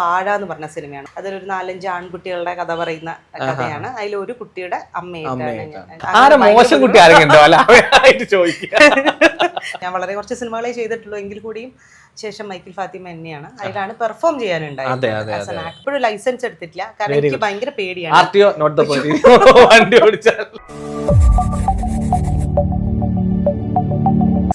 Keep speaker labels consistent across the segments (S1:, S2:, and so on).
S1: വാഴ എന്ന് പറഞ്ഞ സിനിമയാണ് അതിലൊരു നാലഞ്ച് ആൺകുട്ടികളുടെ കഥ പറയുന്ന കഥയാണ് അതിൽ ഒരു കുട്ടിയുടെ അമ്മയാണ് മോശം കുട്ടി ഞാൻ വളരെ കുറച്ച് സിനിമകളെ ചെയ്തിട്ടുള്ളൂ എങ്കിൽ കൂടിയും ശേഷം മൈക്കിൾ ഫാത്തിമ എന്നെയാണ് അതിലാണ് പെർഫോം ചെയ്യാനുണ്ടായത് ലൈസൻസ് എടുത്തിട്ടില്ല കാരണം എനിക്ക് ഭയങ്കര പേടിയാണ്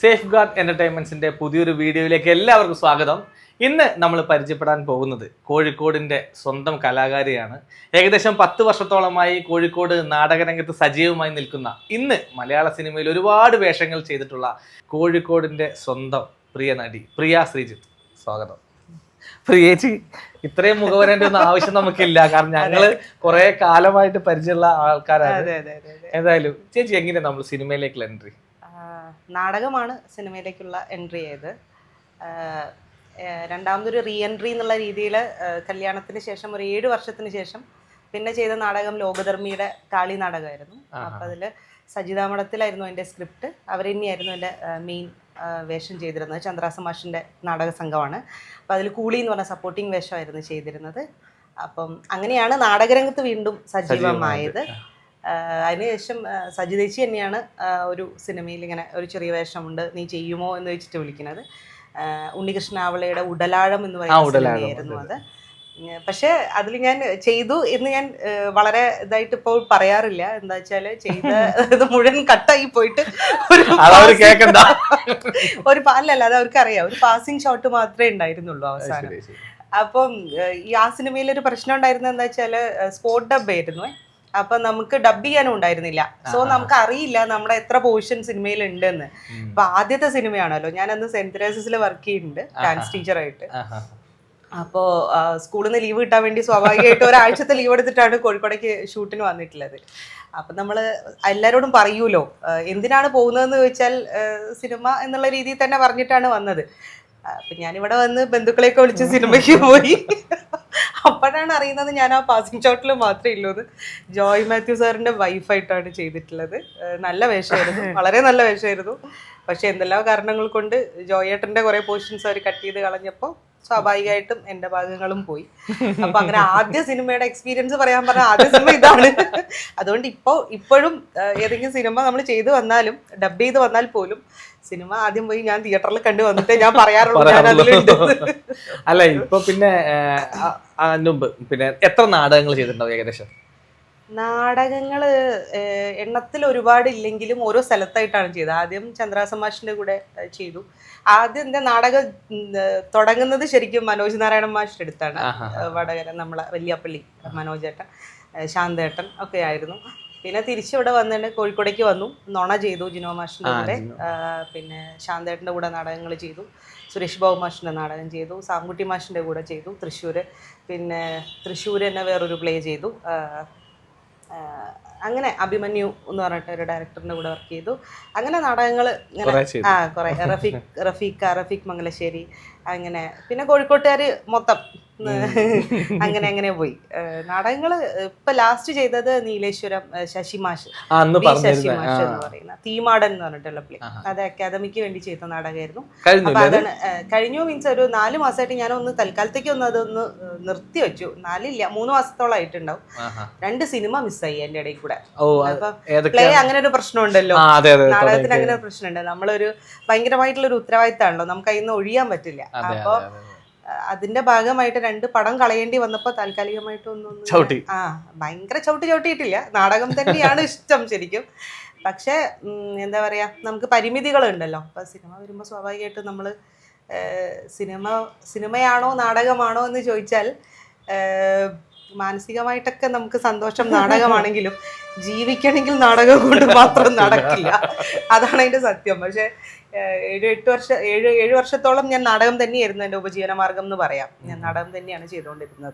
S2: സേഫ് ഗാർഡ് എന്റർടൈൻമെന്റ്സിന്റെ പുതിയൊരു വീഡിയോയിലേക്ക് എല്ലാവർക്കും സ്വാഗതം ഇന്ന് നമ്മൾ പരിചയപ്പെടാൻ പോകുന്നത് കോഴിക്കോടിൻ്റെ സ്വന്തം കലാകാരിയാണ് ഏകദേശം പത്ത് വർഷത്തോളമായി കോഴിക്കോട് നാടകരംഗത്ത് സജീവമായി നിൽക്കുന്ന ഇന്ന് മലയാള സിനിമയിൽ ഒരുപാട് വേഷങ്ങൾ ചെയ്തിട്ടുള്ള കോഴിക്കോടിൻ്റെ സ്വന്തം പ്രിയ നടി പ്രിയ ശ്രീജിത്ത് സ്വാഗതം പ്രിയേച്ചി ഇത്രയും മുഖവരേണ്ട ഒന്നും ആവശ്യം നമുക്കില്ല കാരണം ഞങ്ങള് കൊറേ കാലമായിട്ട് പരിചയമുള്ള ആൾക്കാരാണ് ഏതായാലും ചേച്ചി എങ്ങനെയാ നമ്മൾ സിനിമയിലേക്കുള്ള എൻട്രി
S1: നാടകമാണ് സിനിമയിലേക്കുള്ള എൻട്രി ചെയ്ത് രണ്ടാമതൊരു റീ എൻട്രി എന്നുള്ള രീതിയിൽ കല്യാണത്തിന് ശേഷം ഒരു ഏഴ് വർഷത്തിന് ശേഷം പിന്നെ ചെയ്ത നാടകം ലോകധർമ്മിയുടെ കാളി നാടകമായിരുന്നു അപ്പം അതിൽ സജിതാമഠത്തിലായിരുന്നു മഠത്തിലായിരുന്നു എൻ്റെ സ്ക്രിപ്റ്റ് അവർ തന്നെയായിരുന്നു എൻ്റെ മെയിൻ വേഷം ചെയ്തിരുന്നത് ചന്ദ്രാസമാഷിൻ്റെ നാടക സംഘമാണ് അപ്പം അതിൽ കൂളി എന്ന് പറഞ്ഞ സപ്പോർട്ടിങ് വേഷമായിരുന്നു ചെയ്തിരുന്നത് അപ്പം അങ്ങനെയാണ് നാടകരംഗത്ത് വീണ്ടും സജീവമായത് അതിനുശേഷം സജിതേച്ചി തന്നെയാണ് ഒരു സിനിമയിൽ ഇങ്ങനെ ഒരു ചെറിയ വേഷമുണ്ട് നീ ചെയ്യുമോ എന്ന് വെച്ചിട്ട് വിളിക്കുന്നത് ഉണ്ണികൃഷ്ണ അവളയുടെ ഉടലാഴം എന്ന് പറയുന്ന സിനിമയായിരുന്നു അത് പക്ഷേ അതിൽ ഞാൻ ചെയ്തു എന്ന് ഞാൻ വളരെ ഇതായിട്ട് ഇപ്പോൾ പറയാറില്ല എന്താ വെച്ചാല് ചെയ്ത മുഴുവൻ കട്ടായി പോയിട്ട് ഒരു ഒരു അല്ലല്ല അത് അറിയാം ഒരു പാസിംഗ് ഷോട്ട് മാത്രമേ ഉണ്ടായിരുന്നുള്ളൂ അവസാനം അപ്പം ഈ ആ സിനിമയിൽ ഒരു പ്രശ്നം ഉണ്ടായിരുന്നത് എന്താ വെച്ചാല് സ്പോട്ട് ഡബ് ആയിരുന്നു അപ്പൊ നമുക്ക് ഡബ് ചെയ്യാനും ഉണ്ടായിരുന്നില്ല സോ നമുക്ക് അറിയില്ല നമ്മുടെ എത്ര പോർഷൻ സിനിമയിൽ ഉണ്ടെന്ന് അപ്പൊ ആദ്യത്തെ സിനിമയാണല്ലോ ഞാൻ അന്ന് സെന്റ് തെരേസസിൽ വർക്ക് ചെയ്യുന്നുണ്ട് ഡാൻസ് ടീച്ചറായിട്ട് അപ്പോ സ്കൂളിൽ നിന്ന് ലീവ് കിട്ടാൻ വേണ്ടി സ്വാഭാവികമായിട്ട് ഒരാഴ്ചത്തെ ലീവ് എടുത്തിട്ടാണ് കോഴിക്കോടേക്ക് ഷൂട്ടിന് വന്നിട്ടുള്ളത് അപ്പൊ നമ്മൾ എല്ലാവരോടും പറയൂലോ എന്തിനാണ് പോകുന്നതെന്ന് ചോദിച്ചാൽ സിനിമ എന്നുള്ള രീതിയിൽ തന്നെ പറഞ്ഞിട്ടാണ് വന്നത് ഞാൻ ഞാനിവിടെ വന്ന് ബന്ധുക്കളെയൊക്കെ വിളിച്ച് സിനിമയ്ക്ക് പോയി അപ്പോഴാണ് അറിയുന്നത് ഞാൻ ആ പാസിംഗ് ഷോട്ടിൽ മാത്രമേ ഉള്ളത് ജോയ് മാത്യു സാറിന്റെ വൈഫായിട്ടാണ് ചെയ്തിട്ടുള്ളത് നല്ല വേഷമായിരുന്നു വളരെ നല്ല വേഷമായിരുന്നു പക്ഷേ എന്തെല്ലാം കാരണങ്ങൾ കൊണ്ട് ജോയേട്ടൻ്റെ കുറേ പോർഷൻസ് അവർ കട്ട് ചെയ്ത് കളഞ്ഞപ്പോൾ സ്വാഭാവികമായിട്ടും എന്റെ ഭാഗങ്ങളും പോയി അപ്പൊ അങ്ങനെ ആദ്യ സിനിമയുടെ എക്സ്പീരിയൻസ് പറയാൻ പറഞ്ഞ ആദ്യ സിനിമ ഇതാണ് അതുകൊണ്ട് ഇപ്പോ ഇപ്പോഴും ഏതെങ്കിലും സിനിമ നമ്മൾ ചെയ്തു വന്നാലും ഡബ് ചെയ്ത് വന്നാൽ പോലും സിനിമ ആദ്യം പോയി ഞാൻ തിയേറ്ററിൽ കണ്ടു വന്നിട്ട് ഞാൻ പറയാറുള്ളൂ
S2: അല്ല ഇപ്പൊ പിന്നെ മുമ്പ് പിന്നെ എത്ര നാടകങ്ങൾ ചെയ്തിട്ടുണ്ടാവും ഏകദേശം
S1: നാടകങ്ങൾ എണ്ണത്തിൽ ഒരുപാട് ഇല്ലെങ്കിലും ഓരോ സ്ഥലത്തായിട്ടാണ് ചെയ്തത് ആദ്യം ചന്ദ്രാസമാഷിൻ്റെ കൂടെ ചെയ്തു ആദ്യം എൻ്റെ നാടകം തുടങ്ങുന്നത് ശരിക്കും മനോജ് നാരായണ മാഷിൻ്റെ അടുത്താണ് വടകര നമ്മളെ വലിയപ്പള്ളി മനോജേട്ടൻ ശാന്തേട്ടൻ ഒക്കെ ആയിരുന്നു പിന്നെ തിരിച്ചു ഇവിടെ വന്നിട്ട് കോഴിക്കോടേക്ക് വന്നു നൊണ ചെയ്തു ജിനോ മാഷിൻ്റെ കൂടെ പിന്നെ ശാന്തേട്ടൻ്റെ കൂടെ നാടകങ്ങൾ ചെയ്തു സുരേഷ് ബാബു മാഷിൻ്റെ നാടകം ചെയ്തു സാംകുട്ടി മാഷിൻ്റെ കൂടെ ചെയ്തു തൃശ്ശൂർ പിന്നെ തൃശ്ശൂർ തന്നെ വേറൊരു പ്ലേ ചെയ്തു അങ്ങനെ അഭിമന്യു എന്ന് പറഞ്ഞിട്ട് ഒരു ഡയറക്ടറിൻ്റെ കൂടെ വർക്ക് ചെയ്തു അങ്ങനെ നാടകങ്ങൾ ഇങ്ങനെ ആ കുറേ റഫീഖ് റഫീഖ് റഫീഖ് മംഗലശ്ശേരി അങ്ങനെ പിന്നെ കോഴിക്കോട്ടുകാർ മൊത്തം അങ്ങനെ അങ്ങനെ പോയി നാടകങ്ങള് ഇപ്പൊ ലാസ്റ്റ് ചെയ്തത് നീലേശ്വരം ശശിമാഷ് മാഷ് എന്ന് പറയുന്ന തീമാടൻ എന്ന് പറഞ്ഞിട്ടുള്ള പ്ലേ അത് അക്കാദമിക്ക് വേണ്ടി ചെയ്ത നാടകമായിരുന്നു അപ്പൊ അതാണ് കഴിഞ്ഞു മീൻസ് ഒരു നാല് മാസമായിട്ട് ഞാൻ ഒന്ന് തൽക്കാലത്തേക്ക് ഒന്ന് അതൊന്ന് നിർത്തി വെച്ചു നാലില്ല മൂന്ന് മാസത്തോളം ആയിട്ടുണ്ടാവും രണ്ട് സിനിമ മിസ്സായി എന്റെ ഇടയിൽ കൂടെ പ്ലേ അങ്ങനെ ഒരു പ്രശ്നമുണ്ടല്ലോ നാടകത്തിന് അങ്ങനെ ഒരു പ്രശ്നമുണ്ട് നമ്മളൊരു ഭയങ്കരമായിട്ടുള്ള ഒരു ഉത്തരവാദിത്തമാണല്ലോ നമുക്ക് അതിൽ നിന്ന് ഒഴിയാൻ പറ്റില്ല അപ്പൊ അതിന്റെ ഭാഗമായിട്ട് രണ്ട് പടം കളയേണ്ടി വന്നപ്പോൾ താൽക്കാലികമായിട്ട് ഒന്നും ആ ഭയങ്കര ചവിട്ടി ചവിട്ടിയിട്ടില്ല നാടകം തന്നെയാണ് ഇഷ്ടം ശരിക്കും പക്ഷേ എന്താ പറയാ നമുക്ക് പരിമിതികളുണ്ടല്ലോ അപ്പൊ സിനിമ വരുമ്പോൾ സ്വാഭാവികമായിട്ട് നമ്മൾ സിനിമ സിനിമയാണോ നാടകമാണോ എന്ന് ചോദിച്ചാൽ മാനസികമായിട്ടൊക്കെ നമുക്ക് സന്തോഷം നാടകമാണെങ്കിലും ജീവിക്കണമെങ്കിൽ നാടകം കൊണ്ട് മാത്രം നടക്കില്ല അതാണ് അതിന്റെ സത്യം പക്ഷെ ഏഴ് എട്ട് വർഷ ഏഴ് ഏഴ് വർഷത്തോളം ഞാൻ നാടകം തന്നെയായിരുന്നു എന്റെ ഉപജീവന മാർഗം എന്ന് പറയാം ഞാൻ നാടകം തന്നെയാണ്
S2: ചെയ്തുകൊണ്ടിരുന്നത്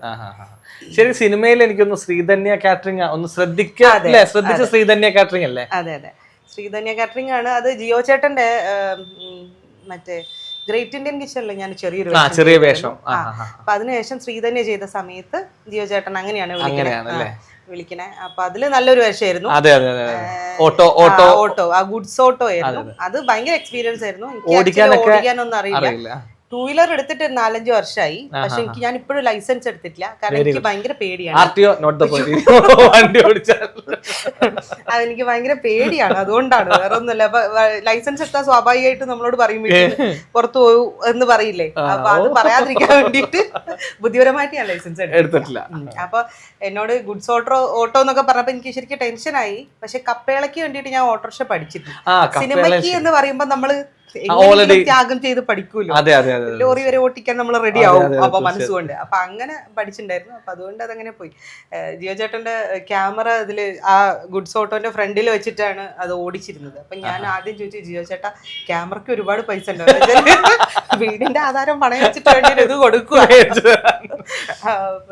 S2: ശരി സിനിമയിൽ എനിക്കൊന്ന് ശ്രീധന്യ കാറ്ററിംഗ് ഒന്ന് ശ്രദ്ധിക്കുക ശ്രദ്ധിച്ച ശ്രീധന്യ കാറ്ററിംഗ് അല്ലേ അതെ അതെ
S1: ശ്രീധന്യ കാറ്ററിംഗ് ആണ് അത് ജിയോ ചേട്ടന്റെ മറ്റേ ഗ്രേറ്റ് ഇന്ത്യൻ അല്ലേ ഞാൻ ചെറിയൊരു ചെറിയ വേഷം അപ്പൊ അതിനുശേഷം ശ്രീധന്യ ചെയ്ത സമയത്ത് ജിയോ ചേട്ടൻ അങ്ങനെയാണ് വിളിക്കുന്നത് വിളിക്കണേ അപ്പൊ അതില് നല്ലൊരു വേഷമായിരുന്നു ഓട്ടോ ഓട്ടോ ഓട്ടോ ആ ഗുഡ്സ് ഓട്ടോ ആയിരുന്നു അത് ഭയങ്കര എക്സ്പീരിയൻസ് ആയിരുന്നു ഓടിക്കാനൊന്നും അറിയില്ല ടൂ വീലർ എടുത്തിട്ട് നാലഞ്ച് വർഷമായി പക്ഷെ എനിക്ക് ഞാൻ ഇപ്പോഴും ലൈസൻസ് എടുത്തിട്ടില്ല കാരണം എനിക്ക് ഭയങ്കര പേടിയാണ് അതെനിക്ക് ഭയങ്കര പേടിയാണ് അതുകൊണ്ടാണ് വേറെ ഒന്നുമില്ല ലൈസൻസ് എടുത്താൽ സ്വാഭാവികമായിട്ട് നമ്മളോട് പറയും പുറത്തു പോകൂ എന്ന് പറയില്ലേ അപ്പൊ അത് പറയാതിരിക്കാൻ വേണ്ടിട്ട് ബുദ്ധിപരമായിട്ട് ഞാൻ
S2: ലൈസൻസ് എടുത്തിട്ടില്ല
S1: അപ്പൊ എന്നോട് ഗുഡ്സ് ഓട്ടോ ഓട്ടോ എന്നൊക്കെ പറഞ്ഞപ്പോ എനിക്ക് ശരിക്കും ടെൻഷനായി പക്ഷെ കപ്പേളയ്ക്ക് വേണ്ടിയിട്ട് ഞാൻ ഓട്ടോറിക്ഷ പഠിച്ചിട്ടുണ്ട് സിനിമയ്ക്ക് എന്ന് പറയുമ്പോൾ നമ്മള് ഓൾറെഡി ത്യാഗം ചെയ്ത് പഠിക്കൂലോ അതെ അതെ അതെ ലോറി വരെ ഓട്ടിക്കാൻ നമ്മൾ റെഡി ആവും അപ്പൊ മനസ്സുകൊണ്ട് അപ്പൊ അങ്ങനെ പഠിച്ചിട്ടുണ്ടായിരുന്നു അപ്പൊ അതുകൊണ്ട് അതങ്ങനെ പോയി ജിയോ ചേട്ടന്റെ ക്യാമറ ഇതില് ആ ഗുഡ്സ് ഓട്ടോന്റെ ഫ്രണ്ടിൽ വെച്ചിട്ടാണ് അത് ഓടിച്ചിരുന്നത് അപ്പൊ ഞാൻ ആദ്യം ചോദിച്ചു ജിയോ ചേട്ടാ ക്യാമറയ്ക്ക് ഒരുപാട് പൈസ ഉണ്ടാവും വീടിന്റെ ആധാരം പണയം വെച്ചിട്ട് വേണ്ടി ഇത് കൊടുക്കുക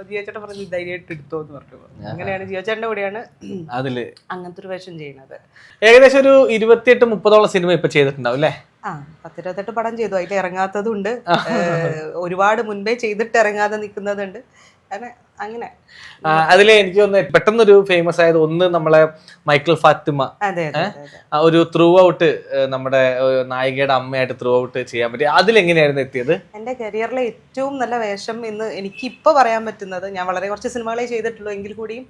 S1: ജിയോ ചേട്ടൻ പറഞ്ഞു ധൈര്യമായിട്ട് എടുത്തോ എന്ന് പറഞ്ഞു അങ്ങനെയാണ് ജിയോ ചേട്ടന്റെ കൂടെയാണ് അതില് അങ്ങനത്തെ ഒരു വേഷം ചെയ്യുന്നത്
S2: ഏകദേശം ഒരു ഇരുപത്തിയെട്ട് മുപ്പതോളം സിനിമ ഇപ്പൊ ചെയ്തിട്ടുണ്ടാവും അല്ലേ
S1: ആ പത്തിരുപത്തെട്ട് പടം ചെയ്തു അതിൽ ഇറങ്ങാത്തതുണ്ട് ഒരുപാട് മുൻപേ ചെയ്തിട്ട് ഇറങ്ങാതെ നിൽക്കുന്നതുണ്ട് അങ്ങനെ
S2: അതിൽ എനിക്ക് തോന്നുന്നു പെട്ടെന്നൊരു ഫേമസ് ആയത് ഒന്ന് നമ്മളെ മൈക്കിൾ ഫാത്തിമ ഒരു ത്രൂ ഔട്ട് നമ്മുടെ നായികയുടെ അമ്മയായിട്ട് ത്രൂ ഔട്ട് ചെയ്യാൻ പറ്റി അതിലെങ്ങനെയായിരുന്നു എത്തിയത്
S1: എന്റെ കരിയറിലെ ഏറ്റവും നല്ല വേഷം എന്ന് എനിക്ക് ഇപ്പൊ പറയാൻ പറ്റുന്നത് ഞാൻ വളരെ കുറച്ച് സിനിമകളെ ചെയ്തിട്ടുള്ളൂ എങ്കിൽ കൂടിയും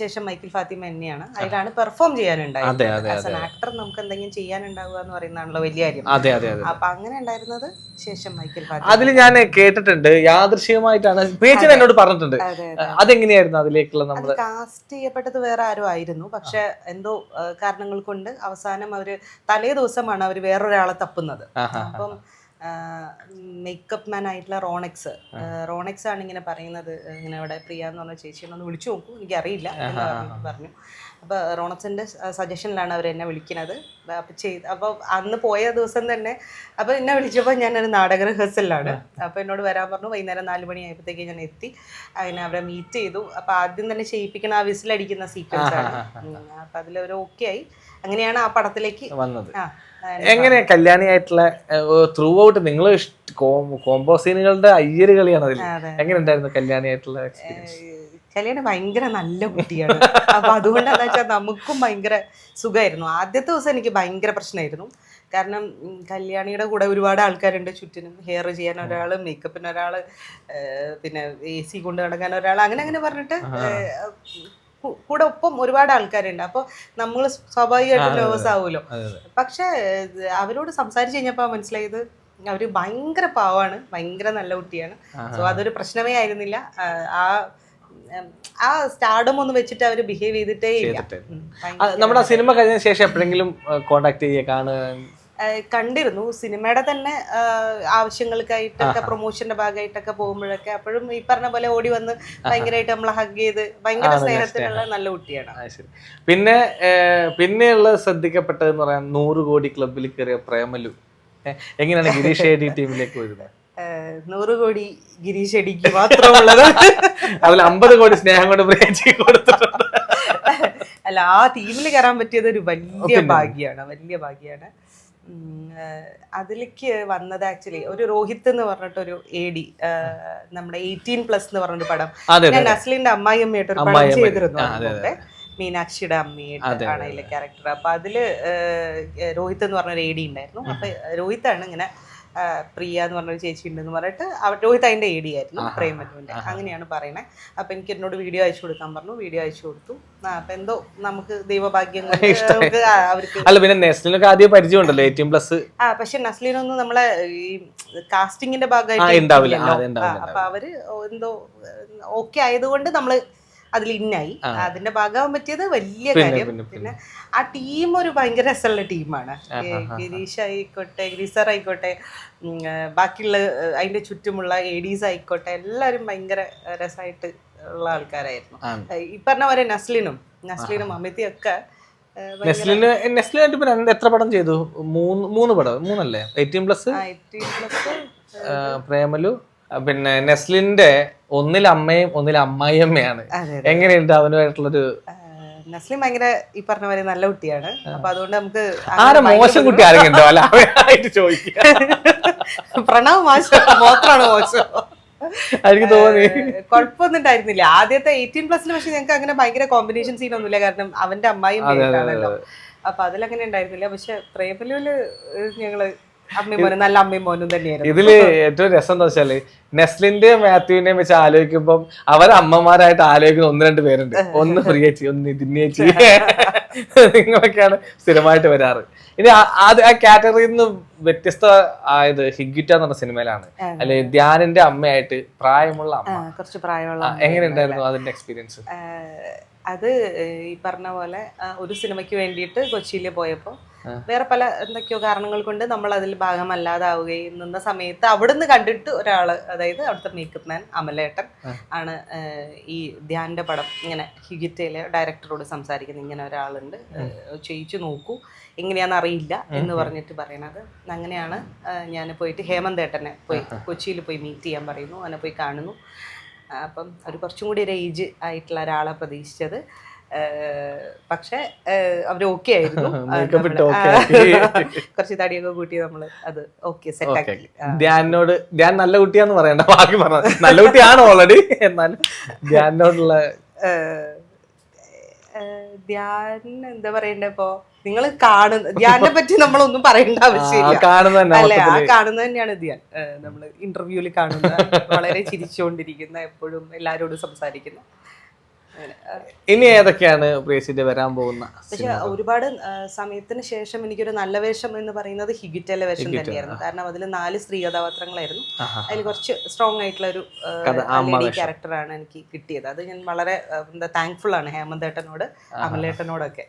S1: ശേഷം മൈക്കിൾ ഫാത്തിമ തന്നെയാണ് അതിലാണ് പെർഫോം
S2: ചെയ്യാനുണ്ടായത് ആസ് എൻ
S1: ആക്ടർ നമുക്ക് എന്തെങ്കിലും ചെയ്യാനുണ്ടാവുക എന്ന് പറയുന്നതാണല്ലോ വലിയ കാര്യം അതെ അതെ അപ്പൊ അങ്ങനെ ഉണ്ടായിരുന്നത് ശേഷം മൈക്കിൾ ഫാത്തിമ അതിൽ ഞാൻ
S2: കേട്ടിട്ടുണ്ട് യാദൃശ്യമായിട്ടാണ് പേച്ചൻ എന്നോട് പറഞ്ഞിട്ടുണ്ട് അതെങ്ങനെയായിരുന്നു അതിലേക്കുള്ള നമ്മൾ
S1: കാസ്റ്റ് ചെയ്യപ്പെട്ടത് വേറെ ആരും ആയിരുന്നു പക്ഷെ എന്തോ കാരണങ്ങൾ കൊണ്ട് അവസാനം അവര് തലേ ദിവസമാണ് അവർ വേറൊരാളെ തപ്പുന്നത് അപ്പം മേക്കപ്പ് മാൻ ആയിട്ടുള്ള റോണക്സ് റോണക്സ് ആണ് ഇങ്ങനെ പറയുന്നത് ഇങ്ങനെ ഇവിടെ പ്രിയ എന്ന് പറഞ്ഞ ചേച്ചി ഒന്ന് വിളിച്ചു നോക്കൂ എനിക്കറിയില്ല എന്ന് പറഞ്ഞു അപ്പോൾ റോണക്സിന്റെ സജഷനിലാണ് അവർ എന്നെ വിളിക്കുന്നത് അപ്പോൾ ചെയ്ത് അപ്പൊ അന്ന് പോയ ദിവസം തന്നെ അപ്പോൾ എന്നെ വിളിച്ചപ്പോൾ ഞാനൊരു നാടക റിഹേഴ്സലിലാണ് അപ്പോൾ എന്നോട് വരാൻ പറഞ്ഞു വൈകുന്നേരം നാല് മണി ആയപ്പോഴത്തേക്ക് ഞാൻ എത്തി അതിനെ അവരെ മീറ്റ് ചെയ്തു അപ്പോൾ ആദ്യം തന്നെ ചെയ്യിപ്പിക്കണ ആ വിസിലടിക്കുന്ന സീക്വൻസ് ആണ് അപ്പോൾ അതിലൊരു ഓക്കെ ആയി അങ്ങനെയാണ് ആ പടത്തിലേക്ക് വന്നത് ആ എങ്ങനെ
S2: ആയിട്ടുള്ള ത്രൂ ഔട്ട് നിങ്ങൾ കോംബോ സീനുകളുടെ അയ്യര് കളിയാണ് അതിൽ എങ്ങനെ ഉണ്ടായിരുന്നു ആയിട്ടുള്ള എക്സ്പീരിയൻസ്
S1: കല്യാണി ഭയങ്കര നല്ല കുട്ടിയാണ് അപ്പൊ അതുകൊണ്ട് എന്താ വെച്ചാൽ നമുക്കും ഭയങ്കര സുഖമായിരുന്നു ആദ്യത്തെ ദിവസം എനിക്ക് ഭയങ്കര പ്രശ്നമായിരുന്നു കാരണം കല്യാണിയുടെ കൂടെ ഒരുപാട് ആൾക്കാരുണ്ട് ചുറ്റിനും ഹെയർ ചെയ്യാൻ ഒരാൾ മേക്കപ്പിന് ഒരാൾ പിന്നെ എ സി കൊണ്ട് നടക്കാൻ ഒരാൾ അങ്ങനെ അങ്ങനെ പറഞ്ഞിട്ട് കൂടെ ഒപ്പം ഒരുപാട് ആൾക്കാരുണ്ട് അപ്പോൾ നമ്മൾ സ്വാഭാവികമായിട്ടും നെർവസ് ആവുമല്ലോ പക്ഷെ അവരോട് സംസാരിച്ചു കഴിഞ്ഞപ്പോൾ മനസ്സിലായത് അവര് ഭയങ്കര പാവാണ് ഭയങ്കര നല്ല കുട്ടിയാണ് സോ അതൊരു പ്രശ്നമേ ആയിരുന്നില്ല ആ ആ സ്റ്റാർഡം ഒന്ന് വെച്ചിട്ട് അവര് ബിഹേവ് ചെയ്തിട്ടേ ഇല്ല
S2: നമ്മുടെ സിനിമ കഴിഞ്ഞ ശേഷം എപ്പോഴെങ്കിലും കോണ്ടാക്ട് ചെയ്യുക കാണുക
S1: കണ്ടിരുന്നു സിനിമയുടെ തന്നെ ആവശ്യങ്ങൾക്കായിട്ടൊക്കെ പ്രൊമോഷന്റെ ഭാഗമായിട്ടൊക്കെ പോകുമ്പോഴൊക്കെ അപ്പോഴും ഈ പറഞ്ഞ പോലെ ഓടി വന്ന് ഭയങ്കരമായിട്ട് നമ്മളെ ഹഗ് ചെയ്ത് ഭയങ്കര സ്നേഹത്തിനുള്ള നല്ല കുട്ടിയാണ്
S2: പിന്നെ പിന്നെയുള്ള എന്ന് പറയാൻ നൂറ് കോടി ക്ലബിൽ കയറിയ പ്രേമലു എങ്ങനെയാണ് ഗിരീഷ് ഏടി ടീമിലേക്ക് വരുന്നത്
S1: നൂറ് കോടി ഗിരീഷ് ഏടിക്ക് മാത്രമുള്ളത്
S2: അതിൽ അമ്പത് കോടി സ്നേഹം കൊണ്ട് പ്രേമിച്ച് കൊടുത്തിട്ടുണ്ട്
S1: അല്ല ആ ടീമിൽ കയറാൻ പറ്റിയത് ഒരു വലിയ ഭാഗ്യമാണ് വലിയ ഭാഗ്യമാണ് അതിലേക്ക് വന്നത് ആക്ച്വലി ഒരു രോഹിത് എന്ന് പറഞ്ഞിട്ടൊരു എ ഡി നമ്മുടെ എയ്റ്റീൻ പ്ലസ് എന്ന് പറഞ്ഞൊരു പടം ഞാൻ അസ്ലിന്റെ അമ്മയായിട്ട് ഒരു പടം ചെയ്തിരുന്നു മീനാക്ഷിയുടെ അമ്മയായിട്ട് ആണ് അതിലെ ക്യാരക്ടർ അപ്പൊ അതില് രോഹിത് എന്ന് പറഞ്ഞൊരു എ ഡി ഉണ്ടായിരുന്നു അപ്പൊ ആണ് ഇങ്ങനെ പ്രിയ എന്ന് പറഞ്ഞൊരു ചേച്ചി ഉണ്ടെന്ന് പറഞ്ഞിട്ട് അവ രോഹിത് അതിൻ്റെ എ ഡി ആയിരുന്നു പ്രേമനുവിൻ്റെ അങ്ങനെയാണ് പറയുന്നത് അപ്പം എനിക്ക് എന്നോട് വീഡിയോ അയച്ചു കൊടുക്കാൻ പറഞ്ഞു വീഡിയോ അയച്ചു കൊടുത്തു അപ്പം എന്തോ നമുക്ക് ദൈവഭാഗ്യം അല്ല
S2: പിന്നെ നെസ്ലിനൊക്കെ ആദ്യം പരിചയമുണ്ടല്ലോ ഉണ്ടല്ലോ ഏറ്റവും പ്ലസ്
S1: ആ പക്ഷെ നസ്ലിനൊന്നും നമ്മളെ ഈ കാസ്റ്റിങ്ങിന്റെ ഭാഗമായിട്ട് അപ്പൊ അവര് എന്തോ ഓക്കെ ആയതുകൊണ്ട് നമ്മള് അതിൽ ഇന്നായി അതിന്റെ ഭാഗമാകാൻ പറ്റിയത് വലിയ കാര്യം പിന്നെ ആ ടീം ഒരു ഭയങ്കര രസമുള്ള ടീമാണ് ഗിരീഷ് ആയിക്കോട്ടെ ഗിരീസർ ആയിക്കോട്ടെ ബാക്കിയുള്ള അതിന്റെ ചുറ്റുമുള്ള എഡീസ് ആയിക്കോട്ടെ എല്ലാവരും ഭയങ്കര രസമായിട്ട് ഉള്ള ആൾക്കാരായിരുന്നു ഈ പറഞ്ഞ പോലെ നസ്ലിനും നസ്ലിനും അമിതയൊക്കെ ഒക്കെ
S2: നെസ്ലിനായിട്ട് എത്ര പടം ചെയ്തു മൂന്ന് മൂന്ന് പടം മൂന്നല്ലേ പ്ലസ് പ്രേമലു പിന്നെ നെസ്ലിന്റെ ഒന്നിൽ അമ്മയും ഒന്നിൽ അമ്മായിയമ്മയാണ് എങ്ങനെയുണ്ട് അവനുമായിട്ടുള്ളൊരു
S1: നസ്ലിം ഭയങ്കര ഈ പറഞ്ഞ പോലെ നല്ല കുട്ടിയാണ് അപ്പൊ അതുകൊണ്ട് നമുക്ക് മോശം കുട്ടി ആരെങ്കിലും പ്രണവ് മോശം മാത്രമാണ് മോശം എനിക്ക് കുഴപ്പമൊന്നും ഉണ്ടായിരുന്നില്ല ആദ്യത്തെ എയ്റ്റീൻ പ്ലസ് പക്ഷെ ഞങ്ങൾക്ക് അങ്ങനെ ഭയങ്കര കോമ്പിനേഷൻ സീൻ ഒന്നുമില്ല കാരണം അവന്റെ അമ്മായി അപ്പൊ അതിലങ്ങനെ ഉണ്ടായിരുന്നില്ല പക്ഷെ പ്രേമലൂല് ഞങ്ങള് നല്ല ഇതില്
S2: ഏറ്റവും രസം എന്താ വെച്ചാല് നെസ്ലിന്റെയും മാത്യുവിനെയും വെച്ച് ആലോചിക്കുമ്പോൾ അവർ അമ്മമാരായിട്ട് ആലോചിക്കുന്ന ഒന്ന് രണ്ട് പേരുണ്ട് ഒന്ന് ഫ്രീയേച്ചി ഒന്ന് ഇതിനേച്ചി നിങ്ങളൊക്കെയാണ് സ്ഥിരമായിട്ട് വരാറ് ഇനി അത് ആ കാറ്റഗറിയിൽ നിന്ന് വ്യത്യസ്ത ആയത് ഹിഗ്ഗിറ്റ എന്ന് പറഞ്ഞ സിനിമയിലാണ് അല്ലെ ധ്യാനിന്റെ അമ്മയായിട്ട് പ്രായമുള്ള
S1: അമ്മ കുറച്ച് പ്രായമുള്ള എങ്ങനെയുണ്ടായിരുന്നു
S2: അതിന്റെ എക്സ്പീരിയൻസ്
S1: അത് ഈ പറഞ്ഞ പോലെ ഒരു സിനിമയ്ക്ക് വേണ്ടിയിട്ട് കൊച്ചിയിൽ പോയപ്പോൾ വേറെ പല എന്തൊക്കെയോ കാരണങ്ങൾ കൊണ്ട് നമ്മൾ അതിൽ ഭാഗമല്ലാതാവുകയും നിന്ന സമയത്ത് അവിടുന്ന് കണ്ടിട്ട് ഒരാള് അതായത് അവിടുത്തെ മേക്കപ്പ് മാൻ അമലേട്ടൻ ആണ് ഈ ധ്യാന്റെ പടം ഇങ്ങനെ ഹിഗിറ്റയിലെ ഡയറക്ടറോട് സംസാരിക്കുന്നത് ഇങ്ങനെ ഒരാളുണ്ട് ചെയ്യിച്ചു നോക്കൂ എങ്ങനെയാണെന്ന് അറിയില്ല എന്ന് പറഞ്ഞിട്ട് പറയണത് അങ്ങനെയാണ് ഞാൻ പോയിട്ട് ഹേമന്ത് ഏട്ടനെ പോയി കൊച്ചിയിൽ പോയി മീറ്റ് ചെയ്യാൻ പറയുന്നു അങ്ങനെ പോയി കാണുന്നു അപ്പം ഒരു കുറച്ചും കൂടി ഒരു ഏജ് ആയിട്ടുള്ള ഒരാളെ പ്രതീക്ഷിച്ചത് പക്ഷെ അവർ ഓക്കെ ആയിരുന്നു കുറച്ച് തടിയൊക്കെ കൂട്ടി നമ്മള് അത് ഓക്കെ
S2: സെറ്റ് ആക്കി ധ്യാനോട് ധ്യാൻ നല്ല കുട്ടിയാന്ന് പറയണ്ട ബാക്കി പറഞ്ഞു നല്ല കുട്ടിയാണ് ഓൾറെഡി എന്നാലും ധ്യാനോടുള്ള
S1: ധ്യാൻ എന്താ പറയണ്ട ഇപ്പോ നിങ്ങൾ കാണുന്ന ധ്യാനെ പറ്റി നമ്മളൊന്നും പറയേണ്ട ആവശ്യമില്ല അല്ലെ ആ കാണുന്നത് തന്നെയാണ് ധ്യാൻ നമ്മൾ ഇന്റർവ്യൂവിൽ കാണുന്ന വളരെ ചിരിച്ചുകൊണ്ടിരിക്കുന്ന എപ്പോഴും എല്ലാരോടും സംസാരിക്കുന്ന ഇനി
S2: ഏതൊക്കെയാണ് പ്രേസിന്റെ വരാൻ പോകുന്ന പക്ഷെ
S1: ഒരുപാട് സമയത്തിന് ശേഷം എനിക്കൊരു നല്ല വേഷം എന്ന് പറയുന്നത് ഹിഗിറ്റലെ വേഷം തന്നെയായിരുന്നു കാരണം അതിൽ നാല് സ്ത്രീ കഥാപാത്രങ്ങളായിരുന്നു അതിൽ കുറച്ച് സ്ട്രോങ് ആയിട്ടുള്ള ഒരു ക്യാരക്ടറാണ് എനിക്ക് കിട്ടിയത് അത് ഞാൻ വളരെ എന്താ താങ്ക്ഫുൾ ആണ് ഹേമന്തേട്ടനോട് അമലേട്ടനോടൊക്കെ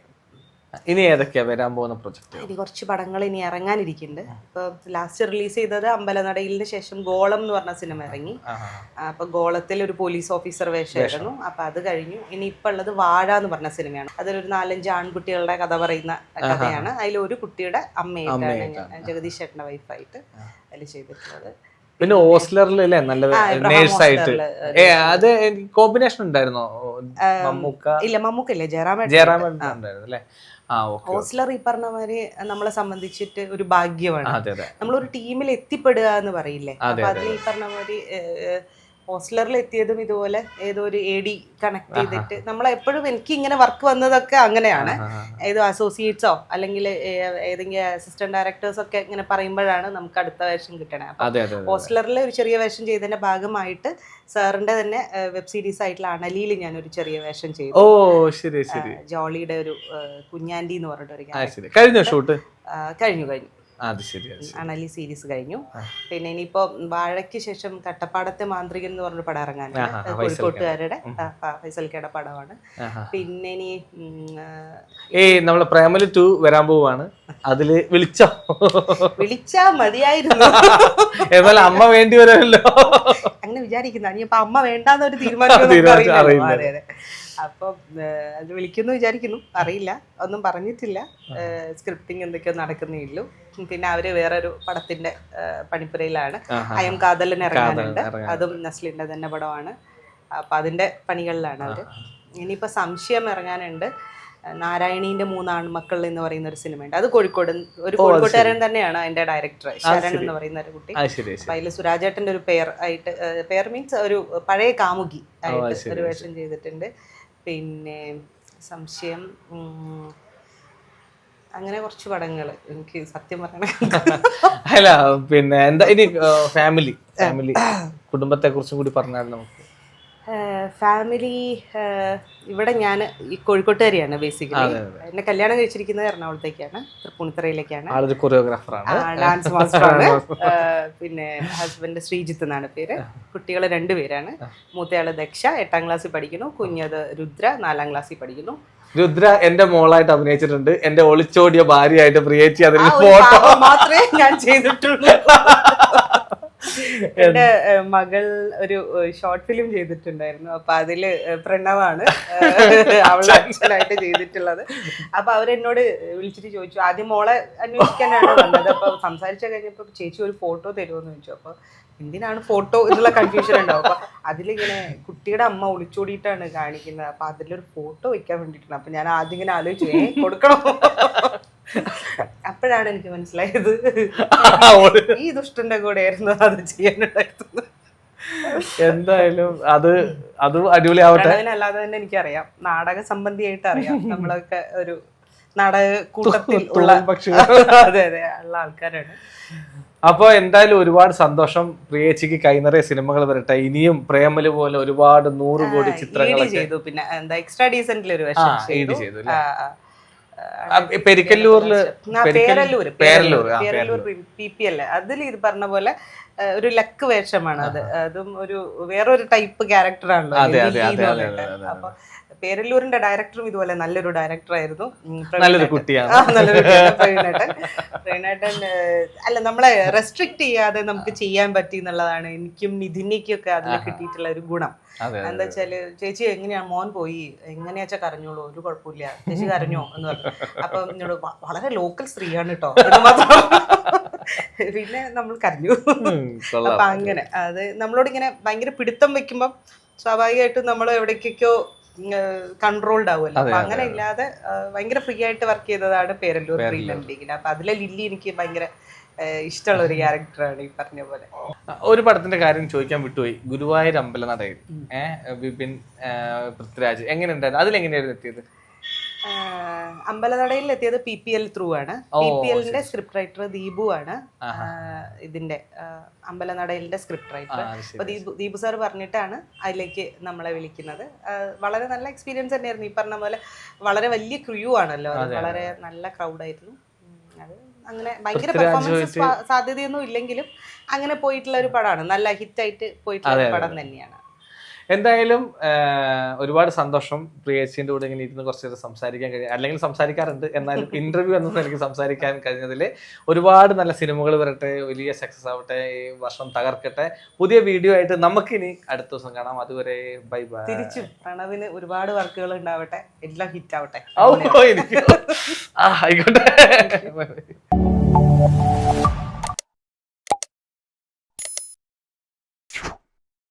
S2: ഇനി ഏതൊക്കെയാ വരാൻ പോകുന്ന പ്രൊജക്ട് ഇനി
S1: കുറച്ച് പടങ്ങൾ ഇനി ഇറങ്ങാനിരിക്കുന്നുണ്ട് ഇപ്പൊ ലാസ്റ്റ് റിലീസ് ചെയ്തത് അമ്പലനടയിലിന് ശേഷം ഗോളം എന്ന് പറഞ്ഞ സിനിമ ഇറങ്ങി അപ്പൊ ഗോളത്തിൽ ഒരു പോലീസ് ഓഫീസർ വേഷമായിരുന്നു അപ്പൊ അത് കഴിഞ്ഞു ഇനി ഇപ്പൊ ഉള്ളത് വാഴ എന്ന് പറഞ്ഞ സിനിമയാണ് അതിലൊരു നാലഞ്ച് ആൺകുട്ടികളുടെ കഥ പറയുന്ന കഥയാണ് അതിൽ ഒരു കുട്ടിയുടെ അമ്മയായിട്ടാണ് ജഗദീഷ് ചേട്ടന്റെ വൈഫായിട്ട് അതിൽ ചെയ്തിട്ടുള്ളത്
S2: പിന്നെ ഓസ്ലറിലല്ലേ നല്ല നേഴ്സായിട്ട് ആയിട്ട് അത് കോമ്പിനേഷൻ ഉണ്ടായിരുന്നോ മമ്മൂക്ക ഇല്ല
S1: മമ്മൂക്ക ഇല്ലേ ജയറാമേട്ടൻ ജയറാമേട്ടൻ ഉണ്ടായിരുന്നു
S2: അല്ലേ ഹോസ്റ്റലർ
S1: ഈ പറഞ്ഞ നമ്മളെ സംബന്ധിച്ചിട്ട് ഒരു ഭാഗ്യമാണ് നമ്മളൊരു ടീമിൽ എത്തിപ്പെടുക എന്ന് പറയില്ലേ അപ്പൊ അതിൽ ഈ പറഞ്ഞ മാതിരി ഹോസ്റ്റലറിൽ എത്തിയതും ഇതുപോലെ ഏതോ ഒരു എ ഡി കണക്ട് ചെയ്തിട്ട് നമ്മൾ എപ്പോഴും എനിക്ക് ഇങ്ങനെ വർക്ക് വന്നതൊക്കെ അങ്ങനെയാണ് ഏതോ അസോസിയേറ്റ്സോ അല്ലെങ്കിൽ ഏതെങ്കിലും അസിസ്റ്റന്റ് ഡയറക്ടേഴ്സ് ഒക്കെ ഇങ്ങനെ പറയുമ്പോഴാണ് നമുക്ക് അടുത്ത വേഷം കിട്ടണേ അപ്പൊ ഹോസ്റ്റലറിൽ ഒരു ചെറിയ വേഷം ചെയ്തതിന്റെ ഭാഗമായിട്ട് സാറിന്റെ തന്നെ വെബ് സീരീസ് ആയിട്ടുള്ള അണലിയിൽ ഞാൻ ഒരു ചെറിയ വേഷം ചെയ്തു ഓ ശരി ശരി ജോളിയുടെ ഒരു കുഞ്ഞാൻഡി എന്ന് പറഞ്ഞിട്ട് ഒരു കഴിഞ്ഞ ഷൂട്ട് കഴിഞ്ഞു കഴിഞ്ഞു അണലി സീരീസ് കഴിഞ്ഞു പിന്നെ ഇനിയിപ്പോ വാഴയ്ക്ക് ശേഷം കട്ടപ്പാടത്തെ മാന്ത്രികൻ എന്ന് പറഞ്ഞ പടം ഇറങ്ങാൻ കോഴിക്കോട്ടുകാരുടെ ഫൈസൽക്കയുടെ പടമാണ് പിന്നെ ഇനി ഏയ്
S2: നമ്മളെ പ്രേമലി ടു വരാൻ പോവാണ് അതില് വിളിച്ചോ
S1: വിളിച്ചാ മതിയായിരുന്നു
S2: എന്നാൽ അമ്മ വേണ്ടി വരുമല്ലോ
S1: അങ്ങനെ വിചാരിക്കുന്ന അമ്മ വേണ്ടാന്നൊരു തീരുമാനം അറിയില്ല അപ്പൊ അത് വിളിക്കുന്നു വിചാരിക്കുന്നു അറിയില്ല ഒന്നും പറഞ്ഞിട്ടില്ല സ്ക്രിപ്റ്റിംഗ് എന്തൊക്കെയോ നടക്കുന്നേ പിന്നെ അവര് വേറൊരു പടത്തിന്റെ പണിപ്പുരയിലാണ് അയം കാതലിന് ഇറങ്ങാനുണ്ട് അതും നസ്ലിന്റെ തന്നെ പടമാണ് അപ്പൊ അതിന്റെ പണികളിലാണ് അവര് ഇനിയിപ്പോ സംശയം ഇറങ്ങാനുണ്ട് നാരായണീന്റെ മൂന്നാണ് മക്കൾ എന്ന് പറയുന്ന ഒരു സിനിമയുണ്ട് അത് കോഴിക്കോട് ഒരു കോഴിക്കോട്ടുകാരൻ തന്നെയാണ് അതിന്റെ ഡയറക്ടർ ശരൺ എന്ന് പറയുന്ന ഒരു കുട്ടി അതിൽ സുരാജേട്ടന്റെ ഒരു പേർ ആയിട്ട് പേർ മീൻസ് ഒരു പഴയ കാമുകി ആയിട്ട് ഒരു വേഷം ചെയ്തിട്ടുണ്ട് പിന്നെ സംശയം അങ്ങനെ കുറച്ച് പടങ്ങൾ എനിക്ക് സത്യം പറയണ
S2: അല്ല പിന്നെ എന്താ ഇനി ഫാമിലി ഫാമിലി കുടുംബത്തെ കുറിച്ചും കൂടി പറഞ്ഞാലും നമുക്ക്
S1: ഫാമിലി ഇവിടെ ഞാൻ ഈ കോഴിക്കോട്ടുകാരിയാണ് ബേസിക്കലി എന്നെ കല്യാണം കഴിച്ചിരിക്കുന്നത് എറണാകുളത്തേക്കാണ് തൃപ്പൂണിത്തറയിലേക്കാണ് കൊറിയോഗ്രാഫറാണ് ഡാൻസ് മാസ്റ്ററാണ് പിന്നെ ഹസ്ബൻഡ് ശ്രീജിത്ത് എന്നാണ് പേര് കുട്ടികൾ രണ്ടുപേരാണ് മൂത്തയാള് ദക്ഷ എട്ടാം ക്ലാസ്സിൽ പഠിക്കുന്നു കുഞ്ഞത് രുദ്ര നാലാം ക്ലാസ്സിൽ പഠിക്കുന്നു
S2: രുദ്ര എന്റെ മോളായിട്ട് അഭിനയിച്ചിട്ടുണ്ട് എന്റെ ഒളിച്ചോടിയ ഭാര്യയായിട്ട് ക്രിയേറ്റ് അതിൽ ഫോട്ടോ
S1: മാത്രമേ ഞാൻ ചെയ്തിട്ടുള്ളൂ
S2: എന്റെ
S1: മകൾ ഒരു ഷോർട്ട് ഫിലിം ചെയ്തിട്ടുണ്ടായിരുന്നു അപ്പൊ അതില് പ്രണവാണ് അവളുടെ അച്ഛനായിട്ട് ചെയ്തിട്ടുള്ളത് അപ്പൊ അവരെന്നോട് വിളിച്ചിട്ട് ചോദിച്ചു ആദ്യം മോളെ അന്വേഷിക്കാനാണ് വന്നത് അപ്പൊ സംസാരിച്ചു കഴിഞ്ഞപ്പോ ചേച്ചി ഒരു ഫോട്ടോ തരുമെന്ന് ചോദിച്ചു അപ്പൊ എന്തിനാണ് ഫോട്ടോ എന്നുള്ള കൺഫ്യൂഷൻ ഉണ്ടാവും അപ്പൊ അതിലിങ്ങനെ കുട്ടിയുടെ അമ്മ ഒളിച്ചോടിയിട്ടാണ് കാണിക്കുന്നത് അപ്പൊ അതിലൊരു ഫോട്ടോ വെക്കാൻ വേണ്ടിയിട്ടാണ് അപ്പൊ ഞാൻ ആദ്യം ഇങ്ങനെ ആലോചിച്ചു കൊടുക്കണോ അപ്പോഴാണ് എനിക്ക് മനസ്സിലായത് ഈ ദുഷ്ടന്റെ കൂടെ ആയിരുന്നു
S2: അത് ചെയ്യാനുണ്ടായിരുന്നത് എന്തായാലും അത് അത് അടിപൊളിയാവട്ടെ
S1: അതിനല്ലാതെ തന്നെ എനിക്കറിയാം നാടക സംബന്ധിയായിട്ട് അറിയാം നമ്മളൊക്കെ ഒരു
S2: നാടക കൂട്ടത്തിൽ ഉള്ള അതെ അതെ
S1: ഉള്ള ആൾക്കാരാണ്
S2: അപ്പോൾ എന്തായാലും ഒരുപാട് സന്തോഷം പ്രിയേച്ചിക്ക് കൈനിറയ സിനിമകൾ വരട്ടെ ഇനിയും പ്രേമല് പോലെ ഒരുപാട് നൂറ് കോടി ചിത്രങ്ങൾ ചെയ്തു
S1: പിന്നെ എന്താ എക്സ്ട്രാ ഡീസന്റിൽ ഒരു ചെയ്തു പെരിക്കല്ലൂരില് പേരല്ലൂർ പേരല്ലൂർ പേരല്ലൂർ പി പി അല്ലേ അതിൽ ഇത് പറഞ്ഞ പോലെ ഒരു ലക്ക് വേഷമാണ് അത് അതും ഒരു വേറൊരു ടൈപ്പ് ക്യാരക്ടറാണല്ലോ അപ്പൊ പേരല്ലൂരിന്റെ ഡയറക്ടറും ഇതുപോലെ നല്ലൊരു ഡയറക്ടറായിരുന്നു നല്ലൊരു കുട്ടിയാണ് നല്ലൊരു പ്രവീണേട്ടൻ അല്ല നമ്മളെ റെസ്ട്രിക്ട് ചെയ്യാതെ നമുക്ക് ചെയ്യാൻ പറ്റി എന്നുള്ളതാണ് എനിക്കും നിധിനിക്കൊക്കെ അതിൽ കിട്ടിയിട്ടുള്ള ഒരു ഗുണം എന്താ വെച്ചാല് ചേച്ചി എങ്ങനെയാ മോൻ പോയി എങ്ങനെയാ വെച്ചാൽ കരഞ്ഞോളൂ ഒരു കുഴപ്പമില്ല ചേച്ചി കരഞ്ഞോ എന്ന് പറഞ്ഞു അപ്പൊ എന്നോട് വളരെ ലോക്കൽ സ്ത്രീയാണ് കേട്ടോ പിന്നെ നമ്മൾ കരഞ്ഞു അപ്പൊ അങ്ങനെ അത് നമ്മളോട് ഇങ്ങനെ ഭയങ്കര പിടുത്തം വെക്കുമ്പം സ്വാഭാവികമായിട്ടും നമ്മൾ എവിടേക്കൊക്കെയോ കൺട്രോൾഡ് ആവുമല്ലോ അപ്പൊ അങ്ങനെ ഇല്ലാതെ ഭയങ്കര ഫ്രീ ആയിട്ട് വർക്ക് ചെയ്തതാണ് പേരല്ലൂർ ട്രീറ്റ്മെന്റ് ലീഗിന് അപ്പൊ അതിലെ ലില്ലി എനിക്ക് ഭയങ്കര ഇഷ്ടമുള്ള ഒരു ക്യാരക്ടറാണ് ഈ പറഞ്ഞ പോലെ
S2: ഒരു പടത്തിന്റെ കാര്യം ചോദിക്കാൻ വിട്ടുപോയി ഗുരുവായൂർ അമ്പല നടയിൽ ഏഹ് വിപിൻ പൃഥ്വിരാജ് എങ്ങനെയുണ്ടായിരുന്നു അതിലെങ്ങനെയായിരുന്നു എത്തിയത്
S1: അമ്പലനടയിൽ എത്തിയത് പി പി എൽ ത്രൂ ആണ് പി പി എല്ലിന്റെ സ്ക്രിപ്റ്റ് റൈറ്റർ ദീപു ആണ് ഇതിന്റെ അമ്പലനടയിലിന്റെ സ്ക്രിപ്റ്റ് റൈറ്റർ അപ്പൊ ദീപു ദീപു സാർ പറഞ്ഞിട്ടാണ് അതിലേക്ക് നമ്മളെ വിളിക്കുന്നത് വളരെ നല്ല എക്സ്പീരിയൻസ് തന്നെയായിരുന്നു ഈ പറഞ്ഞ പോലെ വളരെ വലിയ ക്രൂ ആണല്ലോ വളരെ നല്ല ക്രൗഡായിരുന്നു അത് അങ്ങനെ ഭയങ്കര പെർഫോമൻസ് സാധ്യതയൊന്നും ഇല്ലെങ്കിലും അങ്ങനെ പോയിട്ടുള്ള ഒരു പടമാണ് നല്ല ഹിറ്റായിട്ട് പോയിട്ടുള്ള ഒരു പടം തന്നെയാണ്
S2: എന്തായാലും ഒരുപാട് സന്തോഷം പ്രിയേച്ചിൻ്റെ കൂടെ ഇങ്ങനെ ഇരുന്ന് കുറച്ച് സംസാരിക്കാൻ കഴിയും അല്ലെങ്കിൽ സംസാരിക്കാറുണ്ട് എന്നാലും ഇന്റർവ്യൂ എന്നൊന്നും എനിക്ക് സംസാരിക്കാൻ കഴിഞ്ഞതിൽ ഒരുപാട് നല്ല സിനിമകൾ വരട്ടെ വലിയ സക്സസ് ആവട്ടെ ഈ വർഷം തകർക്കട്ടെ പുതിയ വീഡിയോ ആയിട്ട് നമുക്കിനി അടുത്ത ദിവസം കാണാം അതുവരെ ബൈ ബൈ തിരിച്ചും
S1: പ്രണവിന് ഒരുപാട് വർക്കുകൾ ഉണ്ടാവട്ടെ എല്ലാം ഹിറ്റ് ആവട്ടെ ആയിക്കോട്ടെ